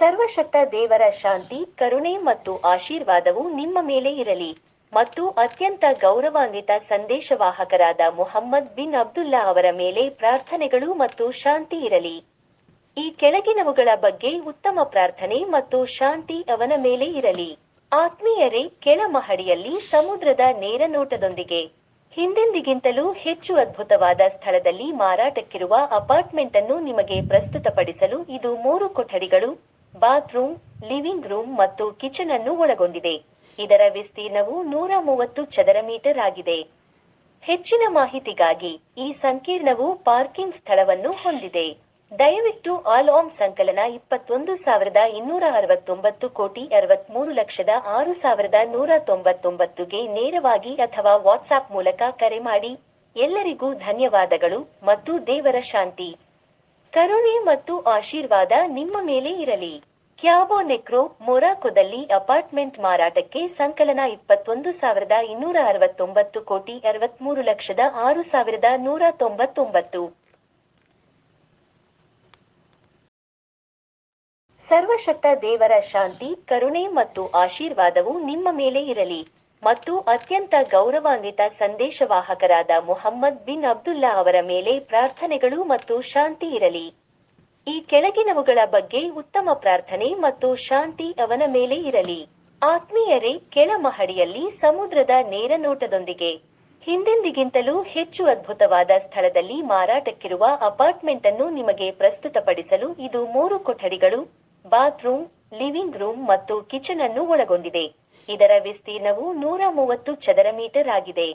ಸರ್ವಶಕ್ತ ದೇವರ ಶಾಂತಿ, ಕರುಣೆ ಮತ್ತು ಆಶೀರ್ವಾದವು ನಿಮ್ಮ ಮೇಲೆ ಇರಲಿ ಮತ್ತು ಅತ್ಯಂತ ಗೌರವಾನ್ವಿತ ಸಂದೇಶವಾಹಕರಾದ ಮುಹಮ್ಮದ್ ಬಿನ್ ಅಬ್ದುಲ್ಲಾ ಅವರ ಮೇಲೆ ಪ್ರಾರ್ಥನೆಗಳು ಮತ್ತು ಶಾಂತಿ ಇರಲಿ. ಈ ಕೆಳಗಿನವುಗಳ ಬಗ್ಗೆ ಉತ್ತಮ ಪ್ರಾರ್ಥನೆ ಮತ್ತು ಶಾಂತಿ ಅವನ ಮೇಲೆ ಇರಲಿ. ಆತ್ಮೀಯರೇ, ಕೆಳ ಮಹಡಿಯಲ್ಲಿ ಸಮುದ್ರದ ನೇರ ನೋಟದೊಂದಿಗೆ. ಹಿಂದೆಂದಿಗಿಂತಲೂ ಹೆಚ್ಚು ಅದ್ಭುತವಾದ ಸ್ಥಳದಲ್ಲಿ ಮಾರಾಟಕ್ಕಿರುವ ಅಪಾರ್ಟ್ಮೆಂಟ್ ಅನ್ನು ನಿಮಗೆ ಪ್ರಸ್ತುತಪಡಿಸಲು ಇದು ಮೂರು ಕೊಠಡಿಗಳು ಬಾತ್ರೂಮ್, ಲಿವಿಂಗ್ ರೂಮ್ ಮತ್ತು ಕಿಚನ್ ಅನ್ನು ಒಳಗೊಂಡಿದೆ. ಇದರ ವಿಸ್ತೀರ್ಣವು ನೂರ ಮೂವತ್ತು ಚದರ ಮೀಟರ್ ಆಗಿದೆ. ಹೆಚ್ಚಿನ ಮಾಹಿತಿಗಾಗಿ ಈ ಸಂಕೀರ್ಣವು ಪಾರ್ಕಿಂಗ್ ಸ್ಥಳವನ್ನು ಹೊಂದಿದೆ. ದಯವಿಟ್ಟು ಆಲ್ ಆಮ್ ಸಂಕಲನ ಇಪ್ಪತ್ತೊಂದು ಸಾವಿರದ ಇನ್ನೂರ ಅರವತ್ತೊಂಬತ್ತು ಕೋಟಿ ಅರವತ್ಮೂರು ಲಕ್ಷದ ಆರು ಸಾವಿರದ ನೂರ ತೊಂಬತ್ತೊಂಬತ್ತುಗೆ ನೇರವಾಗಿ ಅಥವಾ ವಾಟ್ಸಾಪ್ ಮೂಲಕ ಕರೆ ಮಾಡಿ. ಎಲ್ಲರಿಗೂ ಧನ್ಯವಾದಗಳು ಮತ್ತು ದೇವರ ಶಾಂತಿ. ಕರುಣೆ ಮತ್ತು ಆಶೀರ್ವಾದ ನಿಮ್ಮ ಮೇಲೆ ಇರಲಿ. ಕ್ಯಾಬೋ ನೆಕ್ರೋ ಮೊರಾಕೋದಲ್ಲಿ ಅಪಾರ್ಟ್ಮೆಂಟ್ ಮಾರಾಟಕ್ಕೆ ಸಂಕಲನ ಇಪ್ಪತ್ತೊಂದು ಸಾವಿರದ ಇನ್ನೂರ ಅರವತ್ತೊಂಬತ್ತು ಕೋಟಿ ಅರವತ್ಮೂರು ಲಕ್ಷದ ಆರು ಸಾವಿರದ ನೂರ ತೊಂಬತ್ತೊಂಬತ್ತು. ಸರ್ವಶಕ್ತ ದೇವರ ಶಾಂತಿ, ಕರುಣೆ ಮತ್ತು ಆಶೀರ್ವಾದವು ನಿಮ್ಮ ಮೇಲೆ ಇರಲಿ. ಮತ್ತು ಅತ್ಯಂತ ಗೌರವಾನ್ವಿತ ಸಂದೇಶವಾಹಕರಾದ ಮುಹಮ್ಮದ್ ಬಿನ್ ಅಬ್ದುಲ್ಲಾ ಅವರ ಮೇಲೆ ಪ್ರಾರ್ಥನೆಗಳು ಮತ್ತು ಶಾಂತಿ ಇರಲಿ. ಈ ಕೆಳಗಿನವುಗಳ ಬಗ್ಗೆ ಉತ್ತಮ ಪ್ರಾರ್ಥನೆ ಮತ್ತು ಶಾಂತಿ ಅವನ ಮೇಲೆ ಇರಲಿ. ಆತ್ಮೀಯರೇ, ಕೆಳ ಮಹಡಿಯಲ್ಲಿ ಸಮುದ್ರದ ನೇರ ನೋಟದೊಂದಿಗೆ. ಹಿಂದೆಂದಿಗಿಂತಲೂ ಹೆಚ್ಚು ಅದ್ಭುತವಾದ ಸ್ಥಳದಲ್ಲಿ ಮಾರಾಟಕ್ಕಿರುವ ಅಪಾರ್ಟ್ಮೆಂಟ್ ಅನ್ನು ನಿಮಗೆ ಪ್ರಸ್ತುತಪಡಿಸಲು ಇದು ಮೂರು ಕೊಠಡಿಗಳು ಬಾತ್ರೂಮ್, ಲಿವಿಂಗ್ ರೂಮ್ ಮತ್ತು ಕಿಚನ್ ಅನ್ನು ಒಳಗೊಂಡಿದೆ. ಇದರ ವಿಸ್ತೀರ್ಣವು ನೂರ ಮೂವತ್ತು ಚದರ ಮೀಟರ್ ಆಗಿದೆ.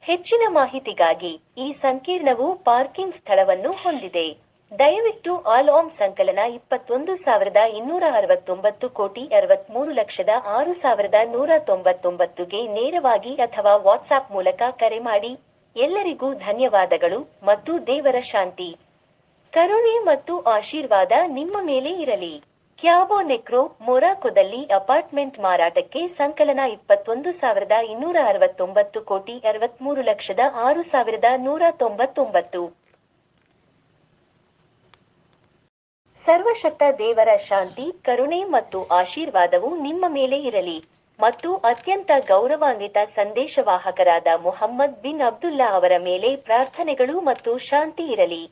ಹೆಚ್ಚಿನ ಮಾಹಿತಿಗಾಗಿ ಈ ಸಂಕೀರ್ಣವು ಪಾರ್ಕಿಂಗ್ ಸ್ಥಳವನ್ನು ಹೊಂದಿದೆ. ದಯವಿಟ್ಟು ಆಲ್ ಆಮ್ ಸಂಕಲನ ಇಪ್ಪತ್ತೊಂದು ಸಾವಿರದ ಇನ್ನೂರ ಅರವತ್ತೊಂಬತ್ತು ಕೋಟಿ ಅರವತ್ಮೂರು ಲಕ್ಷದ ಆರು ಸಾವಿರದ ನೂರ ತೊಂಬತ್ತೊಂಬತ್ತುಗೆ ನೇರವಾಗಿ ಅಥವಾ ವಾಟ್ಸಾಪ್ ಮೂಲಕ ಕರೆ ಮಾಡಿ. ಎಲ್ಲರಿಗೂ ಧನ್ಯವಾದಗಳು ಮತ್ತು ದೇವರ ಶಾಂತಿ. ಕರುಣೆ ಮತ್ತು ಆಶೀರ್ವಾದ ನಿಮ್ಮ ಮೇಲೆ ಇರಲಿ. ಕ್ಯಾಬೋ ನೆಕ್ರೋ ಮೊರಾಕೊದಲ್ಲಿ ಅಪಾರ್ಟ್ಮೆಂಟ್ ಮಾರಾಟಕ್ಕೆ ಸಂಕಲನ ಇಪ್ಪತ್ತೊಂದು ಸಾವಿರದ ಇನ್ನೂರ ಅರವತ್ತೊಂಬತ್ತು ಕೋಟಿ ಅರವತ್ಮೂರು ಲಕ್ಷದ ಆರು ಸಾವಿರದ ನೂರ ತೊಂಬತ್ತೊಂಬತ್ತು. ಸರ್ವಶಕ್ತ ದೇವರ ಶಾಂತಿ, ಕರುಣೆ ಮತ್ತು ಆಶೀರ್ವಾದವು ನಿಮ್ಮ ಮೇಲೆ ಇರಲಿ ಮತ್ತು ಅತ್ಯಂತ ಗೌರವಾನ್ವಿತ ಸಂದೇಶವಾಹಕರಾದ ಮೊಹಮ್ಮದ್ ಬಿನ್ ಅಬ್ದುಲ್ಲಾ ಅವರ ಮೇಲೆ ಪ್ರಾರ್ಥನೆಗಳು ಮತ್ತು ಶಾಂತಿ ಇರಲಿ.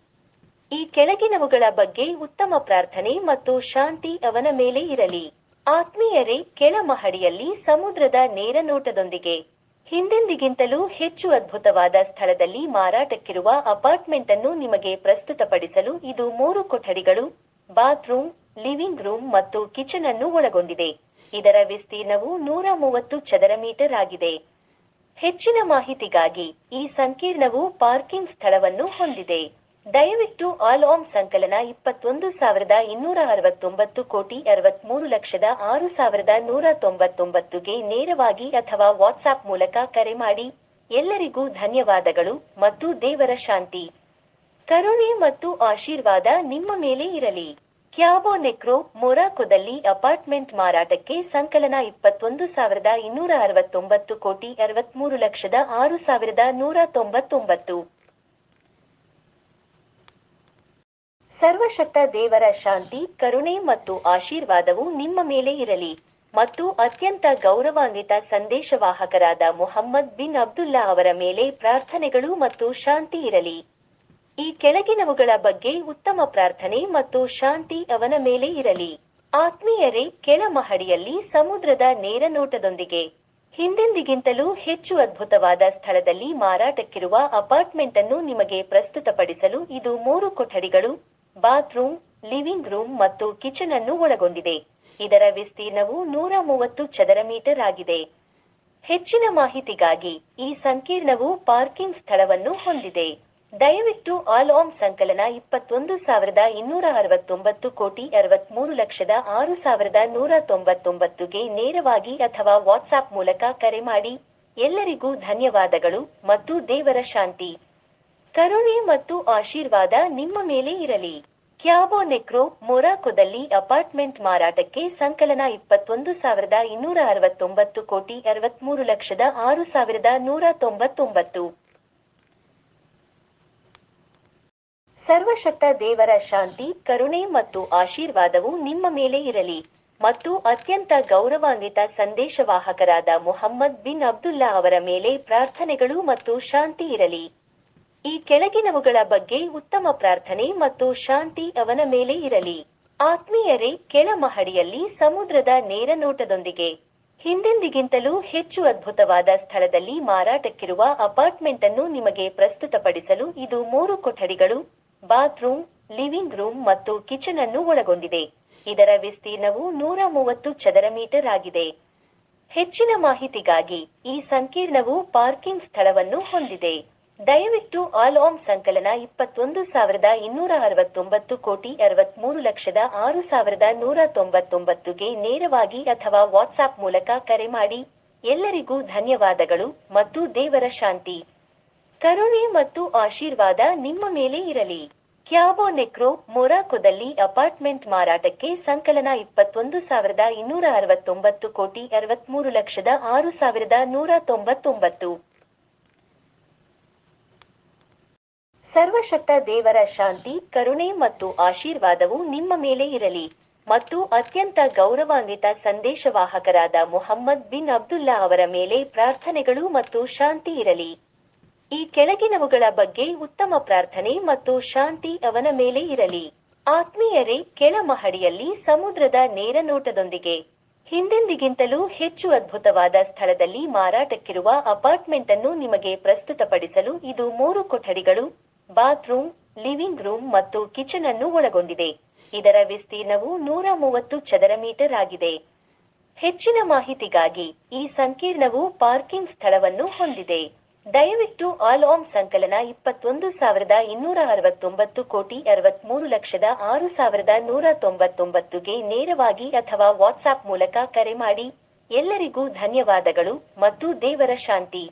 ಈ ಕೆಳಗಿನವುಗಳ ಬಗ್ಗೆ ಉತ್ತಮ ಪ್ರಾರ್ಥನೆ ಮತ್ತು ಶಾಂತಿ ಅವನ ಮೇಲೆ ಇರಲಿ. ಆತ್ಮೀಯರೇ ಕೆಳ ಮಹಡಿಯಲ್ಲಿ ಸಮುದ್ರದ ನೇರ ನೋಟದೊಂದಿಗೆ ಹಿಂದೆಂದಿಗಿಂತಲೂ ಹೆಚ್ಚು ಅದ್ಭುತವಾದ ಸ್ಥಳದಲ್ಲಿ ಮಾರಾಟಕ್ಕಿರುವ ಅಪಾರ್ಟ್ಮೆಂಟ್ ಅನ್ನು ನಿಮಗೆ ಪ್ರಸ್ತುತಪಡಿಸಲು ಇದು ಮೂರು ಕೊಠಡಿಗಳು, ಬಾತ್ರೂಮ್, ಲಿವಿಂಗ್ ರೂಮ್ ಮತ್ತು ಕಿಚನ್ ಅನ್ನು ಒಳಗೊಂಡಿದೆ. ಇದರ ವಿಸ್ತೀರ್ಣವು ನೂರ ಮೂವತ್ತು ಚದರ ಮೀಟರ್ ಆಗಿದೆ. ಹೆಚ್ಚಿನ ಮಾಹಿತಿಗಾಗಿ ಈ ಸಂಕೀರ್ಣವು ಪಾರ್ಕಿಂಗ್ ಸ್ಥಳವನ್ನು ಹೊಂದಿದೆ. ದಯವಿಟ್ಟು ಆಲ್ ಓಂ ಸಂಕಲನ ಇಪ್ಪತ್ತೊಂದು ಸಾವಿರದ ಇನ್ನೂರ ಅರವತ್ತೊಂಬತ್ತು ಕೋಟಿ ಅರವತ್ಮೂರು ಲಕ್ಷದ ಆರು ಸಾವಿರದ ನೂರ ತೊಂಬತ್ತೊಂಬತ್ತುಗೆ ನೇರವಾಗಿ ಅಥವಾ ವಾಟ್ಸಾಪ್ ಮೂಲಕ ಕರೆ ಮಾಡಿ. ಎಲ್ಲರಿಗೂ ಧನ್ಯವಾದಗಳು ಮತ್ತು ದೇವರ ಶಾಂತಿ. ಕರುಣೆ ಮತ್ತು ಆಶೀರ್ವಾದ ನಿಮ್ಮ ಮೇಲೆ ಇರಲಿ. ಕ್ಯಾಬೋ ನೆಕ್ರೋ ಮೊರಾಕೋದಲ್ಲಿ ಅಪಾರ್ಟ್ಮೆಂಟ್ ಮಾರಾಟಕ್ಕೆ ಸಂಕಲನ ಇಪ್ಪತ್ತೊಂದು ಸಾವಿರದ ಇನ್ನೂರ ಅರವತ್ತೊಂಬತ್ತು ಕೋಟಿ ಅರವತ್ಮೂರು ಲಕ್ಷದ ಆರು ಸಾವಿರದ ನೂರ ತೊಂಬತ್ತೊಂಬತ್ತು. ಸರ್ವಶಕ್ತ ದೇವರ ಶಾಂತಿ, ಕರುಣೆ ಮತ್ತು ಆಶೀರ್ವಾದವು ನಿಮ್ಮ ಮೇಲೆ ಇರಲಿ ಮತ್ತು ಅತ್ಯಂತ ಗೌರವಾನ್ವಿತ ಸಂದೇಶವಾಹಕರಾದ ಮುಹಮ್ಮದ್ ಬಿನ್ ಅಬ್ದುಲ್ಲಾ ಅವರ ಮೇಲೆ ಪ್ರಾರ್ಥನೆಗಳು ಮತ್ತು ಶಾಂತಿ ಇರಲಿ. ಈ ಕೆಳಗಿನವುಗಳ ಬಗ್ಗೆ ಉತ್ತಮ ಪ್ರಾರ್ಥನೆ ಮತ್ತು ಶಾಂತಿ ಅವನ ಮೇಲೆ ಇರಲಿ. ಆತ್ಮೀಯರೇ, ಕೆಳ ಮಹಡಿಯಲ್ಲಿ ಸಮುದ್ರದ ನೇರ ನೋಟದೊಂದಿಗೆ. ಹಿಂದೆಂದಿಗಿಂತಲೂ ಹೆಚ್ಚು ಅದ್ಭುತವಾದ ಸ್ಥಳದಲ್ಲಿ ಮಾರಾಟಕ್ಕಿರುವ ಅಪಾರ್ಟ್ಮೆಂಟ್ ಅನ್ನು ನಿಮಗೆ ಪ್ರಸ್ತುತಪಡಿಸಲು ಇದು ಮೂರು ಕೊಠಡಿಗಳು ಬಾತ್ರೂಮ್, ಲಿವಿಂಗ್ ರೂಮ್ ಮತ್ತು ಕಿಚನ್ ಅನ್ನು ಒಳಗೊಂಡಿದೆ. ಇದರ ವಿಸ್ತೀರ್ಣವು ನೂರ ಮೂವತ್ತು ಚದರ ಮೀಟರ್ ಆಗಿದೆ. ಹೆಚ್ಚಿನ ಮಾಹಿತಿಗಾಗಿ ಈ ಸಂಕೀರ್ಣವು ಪಾರ್ಕಿಂಗ್ ಸ್ಥಳವನ್ನು ಹೊಂದಿದೆ. ದಯವಿಟ್ಟು ಆಲ್ ಆಮ್ ಸಂಕಲನ ಇಪ್ಪತ್ತೊಂದು ಸಾವಿರದ ಇನ್ನೂರ ಅರವತ್ತೊಂಬತ್ತು ಕೋಟಿ ಅರವತ್ಮೂರು ಲಕ್ಷದ ಆರು ಸಾವಿರದ ನೂರ ತೊಂಬತ್ತೊಂಬತ್ತುಗೆ ನೇರವಾಗಿ ಅಥವಾ ವಾಟ್ಸಾಪ್ ಮೂಲಕ ಕರೆ ಮಾಡಿ. ಎಲ್ಲರಿಗೂ ಧನ್ಯವಾದಗಳು ಮತ್ತು ದೇವರ ಶಾಂತಿ. ಕರುಣೆ ಮತ್ತು ಆಶೀರ್ವಾದ ನಿಮ್ಮ ಮೇಲೆ ಇರಲಿ. ಕ್ಯಾಬೋ ನೆಕ್ರೋ ಮೊರಾಕೋದಲ್ಲಿ ಅಪಾರ್ಟ್ಮೆಂಟ್ ಮಾರಾಟಕ್ಕೆ ಸಂಕಲನ ಇಪ್ಪತ್ತೊಂದು ಸಾವಿರದ ಇನ್ನೂರ ಅರವತ್ತೊಂಬತ್ತು ಕೋಟಿ ಅರವತ್ಮೂರು ಲಕ್ಷದ ಆರು ಸಾವಿರದ ನೂರ ತೊಂಬತ್ತೊಂಬತ್ತು. ಸರ್ವಶಕ್ತ ದೇವರ ಶಾಂತಿ, ಕರುಣೆ ಮತ್ತು ಆಶೀರ್ವಾದವು ನಿಮ್ಮ ಮೇಲೆ ಇರಲಿ ಮತ್ತು ಅತ್ಯಂತ ಗೌರವಾನ್ವಿತ ಸಂದೇಶವಾಹಕರಾದ ಮೊಹಮ್ಮದ್ ಬಿನ್ ಅಬ್ದುಲ್ಲಾ ಅವರ ಮೇಲೆ ಪ್ರಾರ್ಥನೆಗಳು ಮತ್ತು ಶಾಂತಿ ಇರಲಿ. ಈ ಕೆಳಗಿನವುಗಳ ಬಗ್ಗೆ ಉತ್ತಮ ಪ್ರಾರ್ಥನೆ ಮತ್ತು ಶಾಂತಿ ಅವನ ಮೇಲೆ ಇರಲಿ. ಆತ್ಮೀಯರೇ, ಕೆಳ ಮಹಡಿಯಲ್ಲಿ ಸಮುದ್ರದ ನೇರ ನೋಟದೊಂದಿಗೆ. ಹಿಂದೆಂದಿಗಿಂತಲೂ ಹೆಚ್ಚು ಅದ್ಭುತವಾದ ಸ್ಥಳದಲ್ಲಿ ಮಾರಾಟಕ್ಕಿರುವ ಅಪಾರ್ಟ್ಮೆಂಟ್ ಅನ್ನು ನಿಮಗೆ ಪ್ರಸ್ತುತಪಡಿಸಲು ಇದು ಮೂರು ಕೊಠಡಿಗಳು, ಬಾತ್ರೂಮ್, ಲಿವಿಂಗ್ ರೂಮ್ ಮತ್ತು ಕಿಚನ್ ಅನ್ನು ಒಳಗೊಂಡಿದೆ. ಇದರ ವಿಸ್ತೀರ್ಣವು ನೂರ ಮೂವತ್ತು ಚದರ ಮೀಟರ್ ಆಗಿದೆ. ಹೆಚ್ಚಿನ ಮಾಹಿತಿಗಾಗಿ ಈ ಸಂಕೀರ್ಣವು ಪಾರ್ಕಿಂಗ್ ಸ್ಥಳವನ್ನು ಹೊಂದಿದೆ. ದಯವಿಟ್ಟು ಆಲ್ ಆಮ್ ಸಂಕಲನ ಇಪ್ಪತ್ತೊಂದು ಸಾವಿರದ ಇನ್ನೂರ ಅರವತ್ತೊಂಬತ್ತು ಕೋಟಿ ಅರವತ್ಮೂರು ಲಕ್ಷದ ಆರು ಸಾವಿರದ ನೂರ ತೊಂಬತ್ತೊಂಬತ್ತುಗೆ ನೇರವಾಗಿ ಅಥವಾ ವಾಟ್ಸಾಪ್ ಮೂಲಕ ಕರೆ ಮಾಡಿ. ಎಲ್ಲರಿಗೂ ಧನ್ಯವಾದಗಳು ಮತ್ತು ದೇವರ ಶಾಂತಿ. ಕರುಣೆ ಮತ್ತು ಆಶೀರ್ವಾದ ನಿಮ್ಮ ಮೇಲೆ ಇರಲಿ. ಕ್ಯಾಬೋ ನೆಕ್ರೋ ಮೊರಾಕೋದಲ್ಲಿ ಅಪಾರ್ಟ್ಮೆಂಟ್ ಮಾರಾಟಕ್ಕೆ ಸಂಕಲನ ಇಪ್ಪತ್ತೊಂದು ಸಾವಿರದ ಇನ್ನೂರ ಅರವತ್ತೊಂಬತ್ತು ಕೋಟಿ ಅರವತ್ಮೂರು ಲಕ್ಷದ ಆರು ಸಾವಿರದ ನೂರ ತೊಂಬತ್ತೊಂಬತ್ತು. ಸರ್ವಶಕ್ತ ದೇವರ ಶಾಂತಿ, ಕರುಣೆ ಮತ್ತು ಆಶೀರ್ವಾದವು ನಿಮ್ಮ ಮೇಲೆ ಇರಲಿ. ಮತ್ತು ಅತ್ಯಂತ ಗೌರವಾನ್ವಿತ ಸಂದೇಶವಾಹಕರಾದ ಮುಹಮ್ಮದ್ ಬಿನ್ ಅಬ್ದುಲ್ಲಾ ಅವರ ಮೇಲೆ ಪ್ರಾರ್ಥನೆಗಳು ಮತ್ತು ಶಾಂತಿ ಇರಲಿ. ಈ ಕೆಳಗಿನವುಗಳ ಬಗ್ಗೆ ಉತ್ತಮ ಪ್ರಾರ್ಥನೆ ಮತ್ತು ಶಾಂತಿ ಅವನ ಮೇಲೆ ಇರಲಿ. ಆತ್ಮೀಯರೇ, ಕೆಳ ಮಹಡಿಯಲ್ಲಿ ಸಮುದ್ರದ ನೇರನೋಟದೊಂದಿಗೆ ಹಿಂದೆಂದಿಗಿಂತಲೂ ಹೆಚ್ಚು ಅದ್ಭುತವಾದ ಸ್ಥಳದಲ್ಲಿ ಮಾರಾಟಕ್ಕಿರುವ ಅಪಾರ್ಟ್ಮೆಂಟ್ ಅನ್ನು ನಿಮಗೆ ಪ್ರಸ್ತುತಪಡಿಸಲು ಇದು ಮೂರು ಕೊಠಡಿಗಳು ಬಾತ್ರೂಮ್, ಲಿವಿಂಗ್ ರೂಮ್ ಮತ್ತು ಕಿಚನ್ ಅನ್ನು ಒಳಗೊಂಡಿದೆ. ಇದರ ವಿಸ್ತೀರ್ಣವು ನೂರ ಮೂವತ್ತು ಚದರ ಮೀಟರ್ ಆಗಿದೆ. ಹೆಚ್ಚಿನ ಮಾಹಿತಿಗಾಗಿ ಈ ಸಂಕೀರ್ಣವು ಪಾರ್ಕಿಂಗ್ ಸ್ಥಳವನ್ನು ಹೊಂದಿದೆ. ದಯವಿಟ್ಟು ಆಲ್ ಆಮ್ ಸಂಕಲನ ಇಪ್ಪತ್ತೊಂದು ಸಾವಿರದ ಇನ್ನೂರ ಅರವತ್ತೊಂಬತ್ತು ಕೋಟಿ ಅರವತ್ಮೂರು ಲಕ್ಷದ ಆರು ಸಾವಿರದ ನೂರ ತೊಂಬತ್ತೊಂಬತ್ತುಗೆ ನೇರವಾಗಿ ಅಥವಾ ವಾಟ್ಸಾಪ್ ಮೂಲಕ ಕರೆ ಮಾಡಿ. ಎಲ್ಲರಿಗೂ ಧನ್ಯವಾದಗಳು ಮತ್ತು ದೇವರ ಶಾಂತಿ.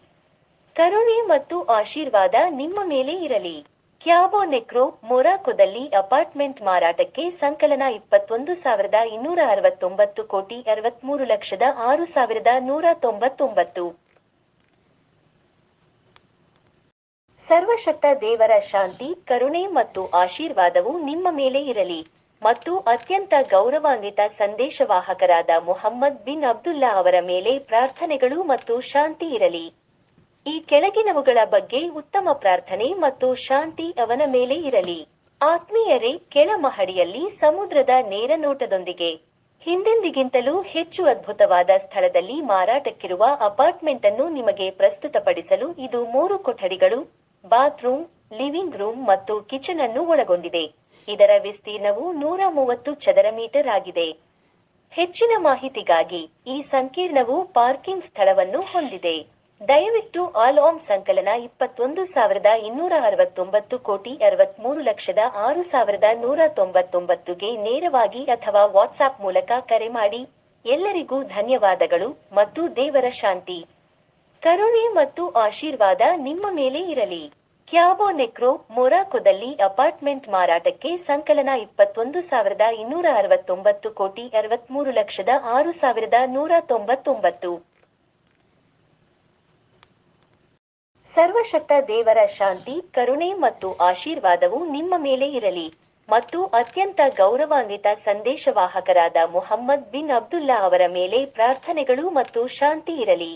ಕರುಣೆ ಮತ್ತು ಆಶೀರ್ವಾದ ನಿಮ್ಮ ಮೇಲೆ ಇರಲಿ. ಕ್ಯಾಬೋ ನೆಕ್ರೋ ಮೊರಾಕೋದಲ್ಲಿ ಅಪಾರ್ಟ್ಮೆಂಟ್ ಮಾರಾಟಕ್ಕೆ ಸಂಕಲನ ಇಪ್ಪತ್ತೊಂದು ಸಾವಿರದ ಇನ್ನೂರ ಅರವತ್ತೊಂಬತ್ತು ಕೋಟಿ ಅರವತ್ಮೂರು ಲಕ್ಷದ ಆರು ಸಾವಿರದ ನೂರ ತೊಂಬತ್ತೊಂಬತ್ತು. ಸರ್ವಶಕ್ತ ದೇವರ ಶಾಂತಿ, ಕರುಣೆ ಮತ್ತು ಆಶೀರ್ವಾದವು ನಿಮ್ಮ ಮೇಲೆ ಇರಲಿ. ಮತ್ತು ಅತ್ಯಂತ ಗೌರವಾನ್ವಿತ ಸಂದೇಶವಾಹಕರಾದ ಮುಹಮ್ಮದ್ ಬಿನ್ ಅಬ್ದುಲ್ಲಾ ಅವರ ಮೇಲೆ ಪ್ರಾರ್ಥನೆಗಳು ಮತ್ತು ಶಾಂತಿ ಇರಲಿ. ಈ ಕೆಳಗಿನವುಗಳ ಬಗ್ಗೆ ಉತ್ತಮ ಪ್ರಾರ್ಥನೆ ಮತ್ತು ಶಾಂತಿ ಅವನ ಮೇಲೆ ಇರಲಿ. ಆತ್ಮೀಯರೇ, ಕೆಳ ಮಹಡಿಯಲ್ಲಿ ಸಮುದ್ರದ ನೇರ ನೋಟದೊಂದಿಗೆ. ಹಿಂದೆಂದಿಗಿಂತಲೂ ಹೆಚ್ಚು ಅದ್ಭುತವಾದ ಸ್ಥಳದಲ್ಲಿ ಮಾರಾಟಕ್ಕಿರುವ ಅಪಾರ್ಟ್ಮೆಂಟ್ ಅನ್ನು ನಿಮಗೆ ಪ್ರಸ್ತುತಪಡಿಸಲು ಇದು ಮೂರು ಕೊಠಡಿಗಳು, ಬಾತ್ರೂಮ್, ಲಿವಿಂಗ್ ರೂಮ್ ಮತ್ತು ಕಿಚನ್ ಅನ್ನು ಒಳಗೊಂಡಿದೆ. ಇದರ ವಿಸ್ತೀರ್ಣವು ನೂರ ಮೂವತ್ತು ಚದರ ಮೀಟರ್ ಆಗಿದೆ. ಹೆಚ್ಚಿನ ಮಾಹಿತಿಗಾಗಿ ಈ ಸಂಕೀರ್ಣವು ಪಾರ್ಕಿಂಗ್ ಸ್ಥಳವನ್ನು ಹೊಂದಿದೆ. ದಯವಿಟ್ಟು ಆಲ್ ಓಂ ಸಂಕಲನ ಇಪ್ಪತ್ತೊಂದು ಸಾವಿರದ ಇನ್ನೂರ ಅರವತ್ತೊಂಬತ್ತು ಕೋಟಿ ಅರವತ್ಮೂರು ಲಕ್ಷದ ಆರು ಸಾವಿರದ ನೂರ ತೊಂಬತ್ತೊಂಬತ್ತುಗೆ ನೇರವಾಗಿ ಅಥವಾ ವಾಟ್ಸಾಪ್ ಮೂಲಕ ಕರೆ ಮಾಡಿ. ಎಲ್ಲರಿಗೂ ಧನ್ಯವಾದಗಳು ಮತ್ತು ದೇವರ ಶಾಂತಿ. ಕರುಣೆ ಮತ್ತು ಆಶೀರ್ವಾದ ನಿಮ್ಮ ಮೇಲೆ ಇರಲಿ. ಕ್ಯಾಬೋ ನೆಕ್ರೋ ಮೊರಾಕೋದಲ್ಲಿ ಅಪಾರ್ಟ್ಮೆಂಟ್ ಮಾರಾಟಕ್ಕೆ ಸಂಕಲನ ಇಪ್ಪತ್ತೊಂದು ಸಾವಿರದ ಇನ್ನೂರ ಅರವತ್ತೊಂಬತ್ತು ಕೋಟಿ ಅರವತ್ಮೂರು ಲಕ್ಷದ ಆರು ಸಾವಿರದ ನೂರ ತೊಂಬತ್ತೊಂಬತ್ತು. ಸರ್ವಶಕ್ತ ದೇವರ ಶಾಂತಿ, ಕರುಣೆ ಮತ್ತು ಆಶೀರ್ವಾದವು ನಿಮ್ಮ ಮೇಲೆ ಇರಲಿ ಮತ್ತು ಅತ್ಯಂತ ಗೌರವಾನ್ವಿತ ಸಂದೇಶವಾಹಕರಾದ ಮುಹಮ್ಮದ್ ಬಿನ್ ಅಬ್ದುಲ್ಲಾ ಅವರ ಮೇಲೆ ಪ್ರಾರ್ಥನೆಗಳು ಮತ್ತು ಶಾಂತಿ ಇರಲಿ.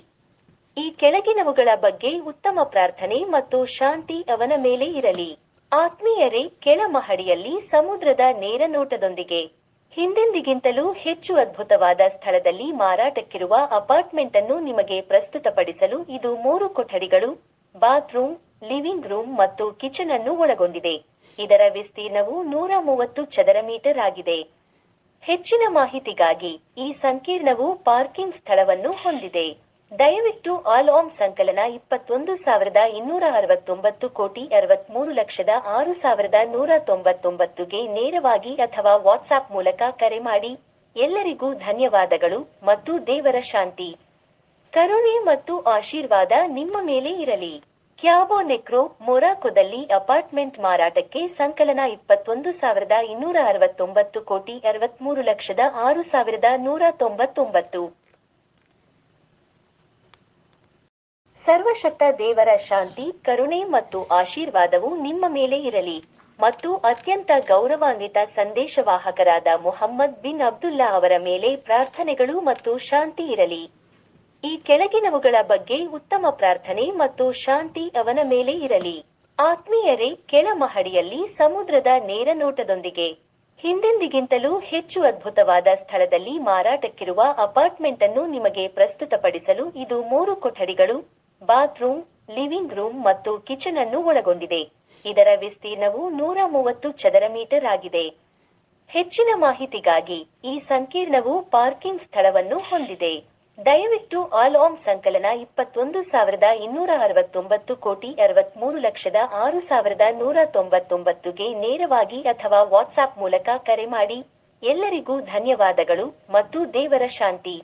ಈ ಕೆಳಗಿನವುಗಳ ಬಗ್ಗೆ ಉತ್ತಮ ಪ್ರಾರ್ಥನೆ ಮತ್ತು ಶಾಂತಿ ಅವನ ಮೇಲೆ ಇರಲಿ. ಆತ್ಮೀಯರೇ, ಕೆಳ ಮಹಡಿಯಲ್ಲಿ ಸಮುದ್ರದ ನೇರನೋಟದೊಂದಿಗೆ ಹಿಂದೆಂದಿಗಿಂತಲೂ ಹೆಚ್ಚು ಅದ್ಭುತವಾದ ಸ್ಥಳದಲ್ಲಿ ಮಾರಾಟಕ್ಕಿರುವ ಅಪಾರ್ಟ್ಮೆಂಟ್ ಅನ್ನು ನಿಮಗೆ ಪ್ರಸ್ತುತಪಡಿಸಲು ಇದು ಮೂರು ಕೊಠಡಿಗಳು ಬಾತ್ರೂಮ್, ಲಿವಿಂಗ್ ರೂಮ್ ಮತ್ತು ಕಿಚನ್ ಅನ್ನು ಒಳಗೊಂಡಿದೆ. ಇದರ ವಿಸ್ತೀರ್ಣವು ನೂರ ಮೂವತ್ತು ಚದರ ಮೀಟರ್ ಆಗಿದೆ. ಹೆಚ್ಚಿನ ಮಾಹಿತಿಗಾಗಿ ಈ ಸಂಕೀರ್ಣವು ಪಾರ್ಕಿಂಗ್ ಸ್ಥಳವನ್ನು ಹೊಂದಿದೆ. ದಯವಿಟ್ಟು ಆಲ್ ಆಮ್ ಸಂಕಲನ ಇಪ್ಪತ್ತೊಂದು ಸಾವಿರದ ಇನ್ನೂರ ಅರವತ್ತೊಂಬತ್ತು ಕೋಟಿ ಅರವತ್ಮೂರು ಲಕ್ಷದ ಆರು ಸಾವಿರದ ನೂರ ತೊಂಬತ್ತೊಂಬತ್ತುಗೆ ನೇರವಾಗಿ ಅಥವಾ ವಾಟ್ಸಾಪ್ ಮೂಲಕ ಕರೆ ಮಾಡಿ. ಎಲ್ಲರಿಗೂ ಧನ್ಯವಾದಗಳು ಮತ್ತು ದೇವರ ಶಾಂತಿ. ಕರುಣೆ ಮತ್ತು ಆಶೀರ್ವಾದ ನಿಮ್ಮ ಮೇಲೆ ಇರಲಿ. ಕ್ಯಾಬೋ ನೆಕ್ರೋ ಮೊರಾಕೋದಲ್ಲಿ ಅಪಾರ್ಟ್ಮೆಂಟ್ ಮಾರಾಟಕ್ಕೆ ಸಂಕಲನ ಇಪ್ಪತ್ತೊಂದು ಸಾವಿರದ ಇನ್ನೂರ ಅರವತ್ತೊಂಬತ್ತು ಕೋಟಿ ಅರವತ್ಮೂರು ಲಕ್ಷದ ಆರು ಸಾವಿರದ ನೂರ ತೊಂಬತ್ತೊಂಬತ್ತು. ಸರ್ವಶಕ್ತ ದೇವರ ಶಾಂತಿ, ಕರುಣೆ ಮತ್ತು ಆಶೀರ್ವಾದವು ನಿಮ್ಮ ಮೇಲೆ ಇರಲಿ ಮತ್ತು ಅತ್ಯಂತ ಗೌರವಾನ್ವಿತ ಸಂದೇಶವಾಹಕರಾದ ಮೊಹಮ್ಮದ್ ಬಿನ್ ಅಬ್ದುಲ್ಲಾ ಅವರ ಮೇಲೆ ಪ್ರಾರ್ಥನೆಗಳು ಮತ್ತು ಶಾಂತಿ ಇರಲಿ. ಈ ಕೆಳಗಿನವುಗಳ ಬಗ್ಗೆ ಉತ್ತಮ ಪ್ರಾರ್ಥನೆ ಮತ್ತು ಶಾಂತಿ ಅವನ ಮೇಲೆ ಇರಲಿ. ಆತ್ಮೀಯರೇ ಕೆಳ ಮಹಡಿಯಲ್ಲಿ ಸಮುದ್ರದ ನೇರನೋಟದೊಂದಿಗೆ. ಹಿಂದೆಂದಿಗಿಂತಲೂ ಹೆಚ್ಚು ಅದ್ಭುತವಾದ ಸ್ಥಳದಲ್ಲಿ ಮಾರಾಟಕ್ಕಿರುವ ಅಪಾರ್ಟ್ಮೆಂಟ್ ಅನ್ನು ನಿಮಗೆ ಪ್ರಸ್ತುತಪಡಿಸಲು ಇದು ಮೂರು ಕೊಠಡಿಗಳು, ಬಾತ್ರೂಮ್, ಲಿವಿಂಗ್ ರೂಮ್ ಮತ್ತು ಕಿಚನ್ ಅನ್ನು ಒಳಗೊಂಡಿದೆ. ಇದರ ವಿಸ್ತೀರ್ಣವು ನೂರ ಮೂವತ್ತು ಚದರ ಮೀಟರ್ ಆಗಿದೆ. ಹೆಚ್ಚಿನ ಮಾಹಿತಿಗಾಗಿ ಈ ಸಂಕೀರ್ಣವು ಪಾರ್ಕಿಂಗ್ ಸ್ಥಳವನ್ನು ಹೊಂದಿದೆ. ದಯವಿಟ್ಟು ಆಲ್ ಓಂ ಸಂಕಲನ ಇಪ್ಪತ್ತೊಂದು ಸಾವಿರದ ಇನ್ನೂರ ಅರವತ್ತೊಂಬತ್ತು ಕೋಟಿ ಅರವತ್ಮೂರು ಲಕ್ಷದ ಆರು ಸಾವಿರದ ನೂರ ತೊಂಬತ್ತೊಂಬತ್ತುಗೆ ನೇರವಾಗಿ ಅಥವಾ ವಾಟ್ಸಾಪ್ ಮೂಲಕ ಕರೆ ಮಾಡಿ. ಎಲ್ಲರಿಗೂ ಧನ್ಯವಾದಗಳು ಮತ್ತು ದೇವರ ಶಾಂತಿ.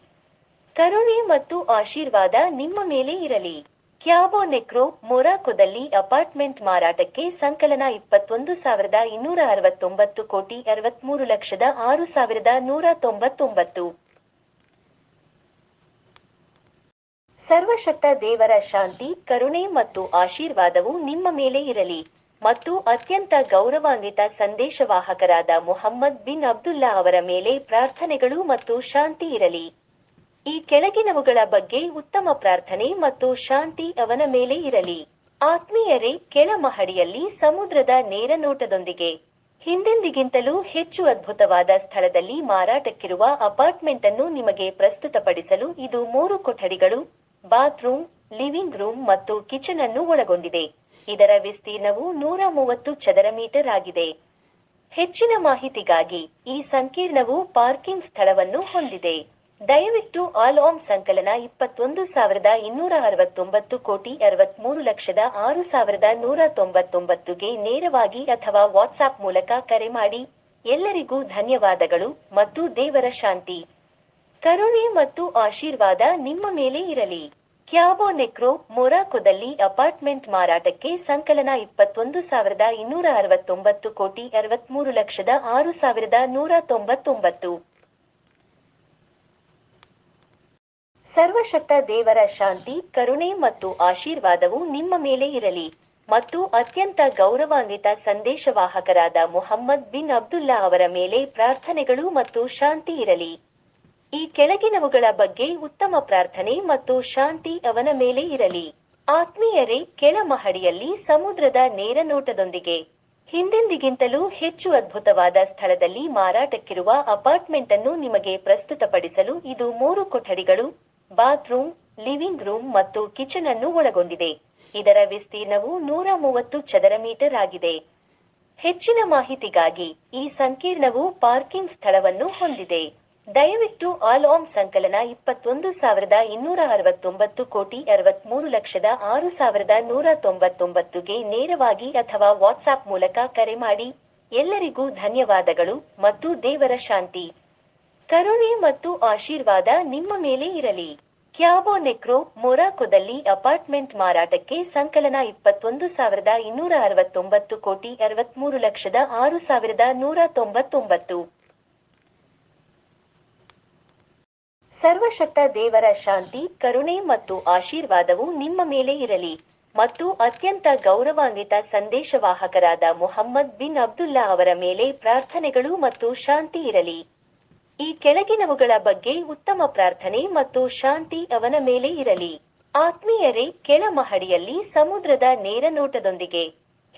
ಕರುಣೆ ಮತ್ತು ಆಶೀರ್ವಾದ ನಿಮ್ಮ ಮೇಲೆ ಇರಲಿ. ಕ್ಯಾಬೋ ನೆಕ್ರೋ ಮೊರಾಕೋದಲ್ಲಿ ಅಪಾರ್ಟ್ಮೆಂಟ್ ಮಾರಾಟಕ್ಕೆ ಸಂಕಲನ ಇಪ್ಪತ್ತೊಂದು ಸಾವಿರದ ಇನ್ನೂರ ಅರವತ್ತೊಂಬತ್ತು ಕೋಟಿ ಅರವತ್ಮೂರು ಲಕ್ಷದ ಆರು ಸಾವಿರದ ನೂರ ತೊಂಬತ್ತೊಂಬತ್ತು. ಸರ್ವಶಕ್ತ ದೇವರ ಶಾಂತಿ, ಕರುಣೆ ಮತ್ತು ಆಶೀರ್ವಾದವು ನಿಮ್ಮ ಮೇಲೆ ಇರಲಿ ಮತ್ತು ಅತ್ಯಂತ ಗೌರವಾನ್ವಿತ ಸಂದೇಶವಾಹಕರಾದ ಮುಹಮ್ಮದ್ ಬಿನ್ ಅಬ್ದುಲ್ಲಾ ಅವರ ಮೇಲೆ ಪ್ರಾರ್ಥನೆಗಳು ಮತ್ತು ಶಾಂತಿ ಇರಲಿ. ಈ ಕೆಳಗಿನವುಗಳ ಬಗ್ಗೆ ಉತ್ತಮ ಪ್ರಾರ್ಥನೆ ಮತ್ತು ಶಾಂತಿ ಅವನ ಮೇಲೆ ಇರಲಿ. ಆತ್ಮೀಯರೇ, ಕೆಳ ಮಹಡಿಯಲ್ಲಿ ಸಮುದ್ರದ ನೇರನೋಟದೊಂದಿಗೆ ಹಿಂದೆಂದಿಗಿಂತಲೂ ಹೆಚ್ಚು ಅದ್ಭುತವಾದ ಸ್ಥಳದಲ್ಲಿ ಮಾರಾಟಕ್ಕಿರುವ ಅಪಾರ್ಟ್ಮೆಂಟ್ ಅನ್ನು ನಿಮಗೆ ಪ್ರಸ್ತುತಪಡಿಸಲು ಇದು ಮೂರು ಕೊಠಡಿಗಳು ಬಾತ್ರೂಮ್, ಲಿವಿಂಗ್ ರೂಮ್ ಮತ್ತು ಕಿಚನ್ ಅನ್ನು ಒಳಗೊಂಡಿದೆ. ಇದರ ವಿಸ್ತೀರ್ಣವು ನೂರ ಮೂವತ್ತು ಚದರ ಮೀಟರ್ ಆಗಿದೆ. ಹೆಚ್ಚಿನ ಮಾಹಿತಿಗಾಗಿ ಈ ಸಂಕೀರ್ಣವು ಪಾರ್ಕಿಂಗ್ ಸ್ಥಳವನ್ನು ಹೊಂದಿದೆ. ದಯವಿಟ್ಟು ಆಲ್ ಆಮ್ ಸಂಕಲನ ಇಪ್ಪತ್ತೊಂದು ಸಾವಿರದ ಇನ್ನೂರ ಅರವತ್ತೊಂಬತ್ತು ಕೋಟಿ ಅರವತ್ಮೂರು ಲಕ್ಷದ ಆರು ಸಾವಿರದ ನೂರ ತೊಂಬತ್ತೊಂಬತ್ತುಗೆ ನೇರವಾಗಿ ಅಥವಾ ವಾಟ್ಸಾಪ್ ಮೂಲಕ ಕರೆ ಮಾಡಿ. ಎಲ್ಲರಿಗೂ ಧನ್ಯವಾದಗಳು ಮತ್ತು ದೇವರ ಶಾಂತಿ. ಕರುಣೆ ಮತ್ತು ಆಶೀರ್ವಾದ ನಿಮ್ಮ ಮೇಲೆ ಇರಲಿ. ಕ್ಯಾಬೋ ನೆಕ್ರೋ ಮೊರಾಕೋದಲ್ಲಿ ಅಪಾರ್ಟ್ಮೆಂಟ್ ಮಾರಾಟಕ್ಕೆ ಸಂಕಲನ ಇಪ್ಪತ್ತೊಂದು ಸಾವಿರದ ಇನ್ನೂರ ಅರವತ್ತೊಂಬತ್ತು ಕೋಟಿ ಅರವತ್ಮೂರು ಲಕ್ಷದ ಆರು ಸಾವಿರದ ನೂರ ತೊಂಬತ್ತೊಂಬತ್ತು. ಸರ್ವಶಕ್ತ ದೇವರ ಶಾಂತಿ, ಕರುಣೆ ಮತ್ತು ಆಶೀರ್ವಾದವು ನಿಮ್ಮ ಮೇಲೆ ಇರಲಿ ಮತ್ತು ಅತ್ಯಂತ ಗೌರವಾನ್ವಿತ ಸಂದೇಶವಾಹಕರಾದ ಮೊಹಮ್ಮದ್ ಬಿನ್ ಅಬ್ದುಲ್ಲಾ ಅವರ ಮೇಲೆ ಪ್ರಾರ್ಥನೆಗಳು ಮತ್ತು ಶಾಂತಿ ಇರಲಿ. ಈ ಕೆಳಗಿನವುಗಳ ಬಗ್ಗೆ ಉತ್ತಮ ಪ್ರಾರ್ಥನೆ ಮತ್ತು ಶಾಂತಿ ಅವನ ಮೇಲೆ ಇರಲಿ. ಆತ್ಮೀಯರೇ, ಕೆಳ ಮಹಡಿಯಲ್ಲಿ ಸಮುದ್ರದ ನೇರ ನೋಟದೊಂದಿಗೆ. ಹಿಂದೆಂದಿಗಿಂತಲೂ ಹೆಚ್ಚು ಅದ್ಭುತವಾದ ಸ್ಥಳದಲ್ಲಿ ಮಾರಾಟಕ್ಕಿರುವ ಅಪಾರ್ಟ್ಮೆಂಟ್ ಅನ್ನು ನಿಮಗೆ ಪ್ರಸ್ತುತಪಡಿಸಲು ಇದು ಮೂರು ಕೊಠಡಿಗಳು, ಬಾತ್ರೂಮ್, ಲಿವಿಂಗ್ ರೂಮ್ ಮತ್ತು ಕಿಚನ್ ಅನ್ನು ಒಳಗೊಂಡಿದೆ. ಇದರ ವಿಸ್ತೀರ್ಣವು ನೂರ ಮೂವತ್ತು ಚದರ ಮೀಟರ್ ಆಗಿದೆ. ಹೆಚ್ಚಿನ ಮಾಹಿತಿಗಾಗಿ ಈ ಸಂಕೀರ್ಣವು ಪಾರ್ಕಿಂಗ್ ಸ್ಥಳವನ್ನು ಹೊಂದಿದೆ. ದಯವಿಟ್ಟು ಆಲ್ ಆಮ್ ಸಂಕಲನ ಇಪ್ಪತ್ತೊಂದು ಸಾವಿರದ ಇನ್ನೂರ ಅರವತ್ತೊಂಬತ್ತು ಕೋಟಿ ಅರವತ್ಮೂರು ಲಕ್ಷದ ಆರು ಸಾವಿರದ ನೂರ ತೊಂಬತ್ತೊಂಬತ್ತುಗೆ ನೇರವಾಗಿ ಅಥವಾ ವಾಟ್ಸಾಪ್ ಮೂಲಕ ಕರೆ ಮಾಡಿ. ಎಲ್ಲರಿಗೂ ಧನ್ಯವಾದಗಳು ಮತ್ತು ದೇವರ ಶಾಂತಿ. ಕರುಣೆ ಮತ್ತು ಆಶೀರ್ವಾದ ನಿಮ್ಮ ಮೇಲೆ ಇರಲಿ. ಕ್ಯಾಬೋ ನೆಕ್ರೋ ಮೊರಾಕೋದಲ್ಲಿ ಅಪಾರ್ಟ್ಮೆಂಟ್ ಮಾರಾಟಕ್ಕೆ ಸಂಕಲನ ಇಪ್ಪತ್ತೊಂದು ಸಾವಿರದ ಇನ್ನೂರ ಅರವತ್ತೊಂಬತ್ತು ಕೋಟಿ ಅರವತ್ಮೂರು ಲಕ್ಷದ ಆರು ಸಾವಿರದ ನೂರ ತೊಂಬತ್ತೊಂಬತ್ತು. ಸರ್ವಶಕ್ತ ದೇವರ ಶಾಂತಿ, ಕರುಣೆ ಮತ್ತು ಆಶೀರ್ವಾದವು ನಿಮ್ಮ ಮೇಲೆ ಇರಲಿ. ಮತ್ತು ಅತ್ಯಂತ ಗೌರವಾನ್ವಿತ ಸಂದೇಶವಾಹಕರಾದ ಮುಹಮ್ಮದ್ ಬಿನ್ ಅಬ್ದುಲ್ಲಾ ಅವರ ಮೇಲೆ ಪ್ರಾರ್ಥನೆಗಳು ಮತ್ತು ಶಾಂತಿ ಇರಲಿ. ಈ ಕೆಳಗಿನವುಗಳ ಬಗ್ಗೆ ಉತ್ತಮ ಪ್ರಾರ್ಥನೆ ಮತ್ತು ಶಾಂತಿ ಅವನ ಮೇಲೆ ಇರಲಿ. ಆತ್ಮೀಯರೇ, ಕೆಳ ಮಹಡಿಯಲ್ಲಿ ಸಮುದ್ರದ ನೇರನೋಟದೊಂದಿಗೆ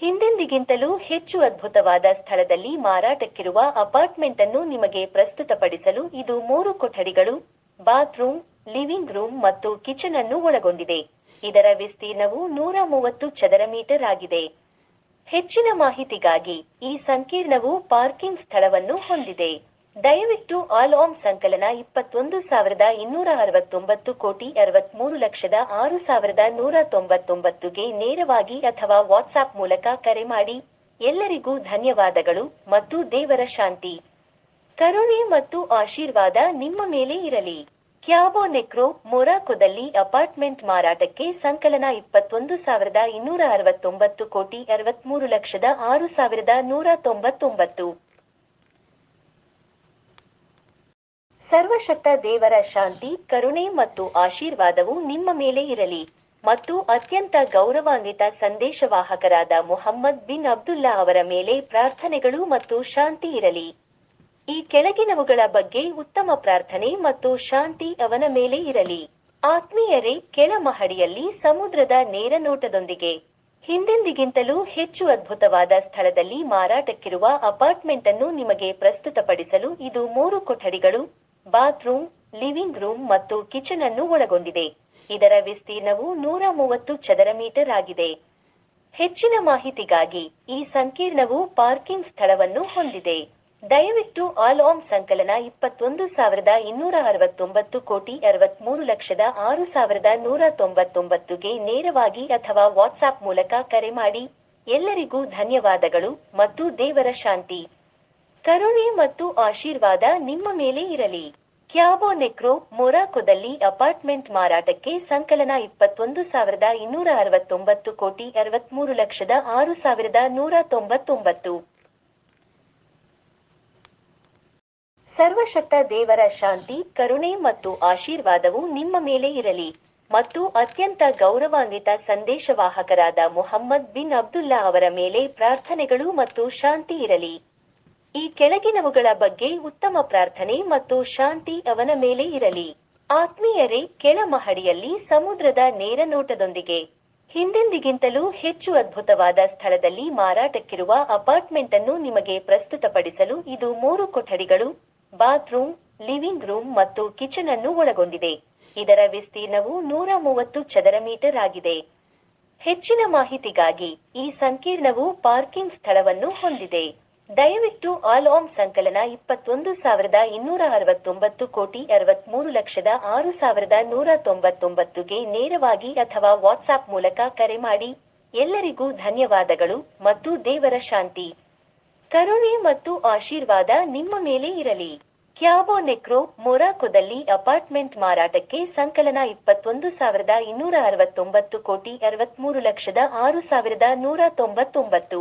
ಹಿಂದೆಂದಿಗಿಂತಲೂ ಹೆಚ್ಚು ಅದ್ಭುತವಾದ ಸ್ಥಳದಲ್ಲಿ ಮಾರಾಟಕ್ಕಿರುವ ಅಪಾರ್ಟ್ಮೆಂಟ್ ಅನ್ನು ನಿಮಗೆ ಪ್ರಸ್ತುತಪಡಿಸಲು ಇದು ಮೂರು ಕೊಠಡಿಗಳು ಬಾತ್ರೂಮ್, ಲಿವಿಂಗ್ ರೂಮ್ ಮತ್ತು ಕಿಚನ್ ಅನ್ನು ಒಳಗೊಂಡಿದೆ. ಇದರ ವಿಸ್ತೀರ್ಣವು ನೂರ ಮೂವತ್ತು ಚದರ ಮೀಟರ್ ಆಗಿದೆ. ಹೆಚ್ಚಿನ ಮಾಹಿತಿಗಾಗಿ ಈ ಸಂಕೀರ್ಣವು ಪಾರ್ಕಿಂಗ್ ಸ್ಥಳವನ್ನು ಹೊಂದಿದೆ. ದಯವಿಟ್ಟು ಆಲ್ ಆಮ್ ಸಂಕಲನ ಇಪ್ಪತ್ತೊಂದು ಸಾವಿರದ ಇನ್ನೂರ ಅರವತ್ತೊಂಬತ್ತು ಕೋಟಿ ಅರವತ್ಮೂರು ಲಕ್ಷದ ಆರು ಸಾವಿರದ ನೂರ ತೊಂಬತ್ತೊಂಬತ್ತುಗೆ ನೇರವಾಗಿ ಅಥವಾ ವಾಟ್ಸಾಪ್ ಮೂಲಕ ಕರೆ ಮಾಡಿ. ಎಲ್ಲರಿಗೂ ಧನ್ಯವಾದಗಳು ಮತ್ತು ದೇವರ ಶಾಂತಿ. ಕರುಣೆ ಮತ್ತು ಆಶೀರ್ವಾದ ನಿಮ್ಮ ಮೇಲೆ ಇರಲಿ. ಕ್ಯಾಬೋ ನೆಕ್ರೋ ಮೊರಾಕೋದಲ್ಲಿ ಅಪಾರ್ಟ್ಮೆಂಟ್ ಮಾರಾಟಕ್ಕೆ ಸಂಕಲನ ಇಪ್ಪತ್ತೊಂದು ಸಾವಿರದ ಇನ್ನೂರ ಅರವತ್ತೊಂಬತ್ತು ಕೋಟಿ ಅರವತ್ಮೂರು ಲಕ್ಷದ ಆರು ಸಾವಿರದ ನೂರ ತೊಂಬತ್ತೊಂಬತ್ತು. ಸರ್ವಶಕ್ತ ದೇವರ ಶಾಂತಿ, ಕರುಣೆ ಮತ್ತು ಆಶೀರ್ವಾದವು ನಿಮ್ಮ ಮೇಲೆ ಇರಲಿ. ಮತ್ತು ಅತ್ಯಂತ ಗೌರವಾನ್ವಿತ ಸಂದೇಶವಾಹಕರಾದ ಮುಹಮ್ಮದ್ ಬಿನ್ ಅಬ್ದುಲ್ಲಾ ಅವರ ಮೇಲೆ ಪ್ರಾರ್ಥನೆಗಳು ಮತ್ತು ಶಾಂತಿ ಇರಲಿ. ಈ ಕೆಳಗಿನವುಗಳ ಬಗ್ಗೆ ಉತ್ತಮ ಪ್ರಾರ್ಥನೆ ಮತ್ತು ಶಾಂತಿ ಅವನ ಮೇಲೆ ಇರಲಿ. ಆತ್ಮೀಯರೇ, ಕೆಳ ಮಹಡಿಯಲ್ಲಿ ಸಮುದ್ರದ ನೇರ ನೋಟದೊಂದಿಗೆ. ಹಿಂದೆಂದಿಗಿಂತಲೂ ಹೆಚ್ಚು ಅದ್ಭುತವಾದ ಸ್ಥಳದಲ್ಲಿ ಮಾರಾಟಕ್ಕಿರುವ ಅಪಾರ್ಟ್ಮೆಂಟ್ ಅನ್ನು ನಿಮಗೆ ಪ್ರಸ್ತುತಪಡಿಸಲು ಇದು ಮೂರು ಕೊಠಡಿಗಳು, ಬಾತ್ರೂಮ್, ಲಿವಿಂಗ್ ರೂಮ್ ಮತ್ತು ಕಿಚನ್ ಅನ್ನು ಒಳಗೊಂಡಿದೆ. ಇದರ ವಿಸ್ತೀರ್ಣವು ನೂರ ಮೂವತ್ತು ಚದರ ಮೀಟರ್ ಆಗಿದೆ. ಹೆಚ್ಚಿನ ಮಾಹಿತಿಗಾಗಿ ಈ ಸಂಕೀರ್ಣವು ಪಾರ್ಕಿಂಗ್ ಸ್ಥಳವನ್ನು ಹೊಂದಿದೆ. ದಯವಿಟ್ಟು ಆಲ್ ಓಂ ಸಂಕಲನ ಇಪ್ಪತ್ತೊಂದು ಸಾವಿರದ ಇನ್ನೂರ ಅರವತ್ತೊಂಬತ್ತು ಕೋಟಿ ಅರವತ್ಮೂರು ಲಕ್ಷದ ಆರು ಸಾವಿರದ ನೂರ ತೊಂಬತ್ತೊಂಬತ್ತುಗೆ ನೇರವಾಗಿ ಅಥವಾ ವಾಟ್ಸಾಪ್ ಮೂಲಕ ಕರೆ ಮಾಡಿ. ಎಲ್ಲರಿಗೂ ಧನ್ಯವಾದಗಳು ಮತ್ತು ದೇವರ ಶಾಂತಿ. ಕರುಣೆ ಮತ್ತು ಆಶೀರ್ವಾದ ನಿಮ್ಮ ಮೇಲೆ ಇರಲಿ. ಕ್ಯಾಬೋ ನೆಕ್ರೋ ಮೊರಾಕೋದಲ್ಲಿ ಅಪಾರ್ಟ್ಮೆಂಟ್ ಮಾರಾಟಕ್ಕೆ ಸಂಕಲನ ಇಪ್ಪತ್ತೊಂದು ಸಾವಿರದ ಇನ್ನೂರ ಅರವತ್ತೊಂಬತ್ತು ಕೋಟಿ ಅರವತ್ಮೂರು ಲಕ್ಷದ ಆರು ಸಾವಿರದ ನೂರ ತೊಂಬತ್ತೊಂಬತ್ತು. ಸರ್ವಶಕ್ತ ದೇವರ ಶಾಂತಿ, ಕರುಣೆ ಮತ್ತು ಆಶೀರ್ವಾದವು ನಿಮ್ಮ ಮೇಲೆ ಇರಲಿ ಮತ್ತು ಅತ್ಯಂತ ಗೌರವಾನ್ವಿತ ಸಂದೇಶವಾಹಕರಾದ ಮುಹಮ್ಮದ್ ಬಿನ್ ಅಬ್ದುಲ್ಲಾ ಅವರ ಮೇಲೆ ಪ್ರಾರ್ಥನೆಗಳು ಮತ್ತು ಶಾಂತಿ ಇರಲಿ. ಈ ಕೆಳಗಿನವುಗಳ ಬಗ್ಗೆ ಉತ್ತಮ ಪ್ರಾರ್ಥನೆ ಮತ್ತು ಶಾಂತಿ ಅವನ ಮೇಲೆ ಇರಲಿ. ಆತ್ಮೀಯರೇ, ಕೆಳ ಮಹಡಿಯಲ್ಲಿ ಸಮುದ್ರದ ನೇರನೋಟದೊಂದಿಗೆ ಹಿಂದೆಂದಿಗಿಂತಲೂ ಹೆಚ್ಚು ಅದ್ಭುತವಾದ ಸ್ಥಳದಲ್ಲಿ ಮಾರಾಟಕ್ಕಿರುವ ಅಪಾರ್ಟ್ಮೆಂಟ್ ಅನ್ನು ನಿಮಗೆ ಪ್ರಸ್ತುತಪಡಿಸಲು ಇದು ಮೂರು ಕೊಠಡಿಗಳು ಬಾತ್ರೂಮ್, ಲಿವಿಂಗ್ ರೂಮ್ ಮತ್ತು ಕಿಚನ್ ಅನ್ನು ಒಳಗೊಂಡಿದೆ. ಇದರ ವಿಸ್ತೀರ್ಣವು ನೂರ ಮೂವತ್ತು ಚದರ ಮೀಟರ್ ಆಗಿದೆ. ಹೆಚ್ಚಿನ ಮಾಹಿತಿಗಾಗಿ ಈ ಸಂಕೀರ್ಣವು ಪಾರ್ಕಿಂಗ್ ಸ್ಥಳವನ್ನು ಹೊಂದಿದೆ. ದಯವಿಟ್ಟು ಆಲ್ ಆಮ್ ಸಂಕಲನ ಇಪ್ಪತ್ತೊಂದು ಸಾವಿರದ ಇನ್ನೂರ ಅರವತ್ತೊಂಬತ್ತು ಕೋಟಿ ಅರವತ್ಮೂರು ಲಕ್ಷದ ಆರು ಸಾವಿರದ ನೂರ ತೊಂಬತ್ತೊಂಬತ್ತುಗೆ ನೇರವಾಗಿ ಅಥವಾ ವಾಟ್ಸಾಪ್ ಮೂಲಕ ಕರೆ ಮಾಡಿ. ಎಲ್ಲರಿಗೂ ಧನ್ಯವಾದಗಳು ಮತ್ತು ದೇವರ ಶಾಂತಿ. ಕರುಣೆ ಮತ್ತು ಆಶೀರ್ವಾದ ನಿಮ್ಮ ಮೇಲೆ ಇರಲಿ. ಕ್ಯಾಬೋ ನೆಕ್ರೋ ಮೊರಾಕೋದಲ್ಲಿ ಅಪಾರ್ಟ್ಮೆಂಟ್ ಮಾರಾಟಕ್ಕೆ ಸಂಕಲನ ಇಪ್ಪತ್ತೊಂದು ಸಾವಿರದ ಇನ್ನೂರ ಅರವತ್ತೊಂಬತ್ತು ಕೋಟಿ ಅರವತ್ಮೂರು ಲಕ್ಷದ ಆರು ಸಾವಿರದ ನೂರ ತೊಂಬತ್ತೊಂಬತ್ತು.